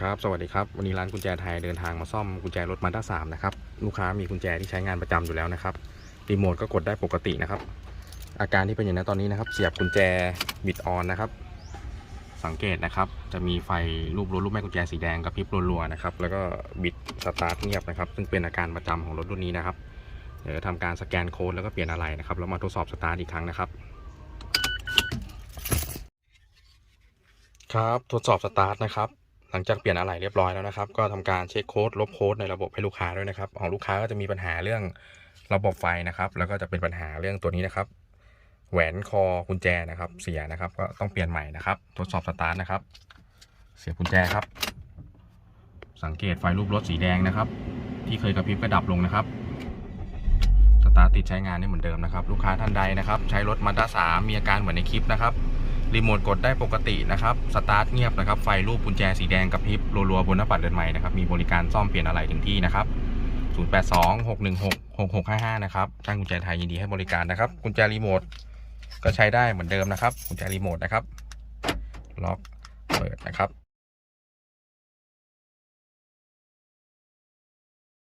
ครับสวัสดีครับวันนี้ร้านกุญแจไทยเดินทางมาซ่อมกุญแจรถมาด้าสามนะครับลูกค้ามีกุญแจที่ใช้งานประจำอยู่แล้วนะครับรีโมทก็กดได้ปกตินะครับ อาการที่เป็นอย่างนี้นตอนนี้นะครับ เสียบกุญแจบิดออนนะครับ สังเกตนะครับ จะมีไฟรูปรถรูปแม่กุญแจสีแดงกระพริบรัวๆนะครับแล้วก็บิดสตาร์ทเงียบนะครับ ซึ่งเป็นอาการประจำของรถรุ่นนี้นะครับเดี๋ยวทำการสแกนโค้ดแล้วก็เปลี่ยนอะไรนะครับแล้วมาทดสอบสตาร์ทอีกครั้งนะครับครับทดสอบสตาร์ทนะครับ หลังจากเปลี่ยนอะไหล่เรียบร้อยแล้วนะครับ ก็ทำการเช็คโค้ดลบโค้ดในระบบให้ลูกค้าด้วยนะครับ ของลูกค้าก็จะมีปัญหาเรื่องระบบไฟนะครับ แล้วก็จะเป็นปัญหาเรื่องตัวนี้นะครับ แหวนคอกุญแจนะครับ เสียนะครับ ก็ต้องเปลี่ยนใหม่นะครับ ทดสอบสตาร์ทนะครับ เสียบกุญแจครับ สังเกตไฟรูปรถสีแดงนะครับ ที่เคยกระพริบก็ดับลงนะครับสตาร์ทติดใช้งานได้เหมือนเดิมนะครับ ลูกค้าท่านใดนะครับ ใช้รถมาด้าสามมีอาการเหมือนในคลิปนะครับ รีโมทกดได้ปกตินะครับสตาร์ทเงียบนะครับไฟรูปกุญแจสีแดงกระพริบรัวๆบนหน้าปัดเดินใหม่นะครับมีบริการซ่อมเปลี่ยนอะไรถึงที่นะครับ0826166655นะครับช่างกุญแจไทยยินดีให้บริการนะครับ กุญแจรีโมทก็ใช้ได้เหมือนเดิมนะครับ กุญแจรีโมทนะครับ ล็อก เปิดนะครับ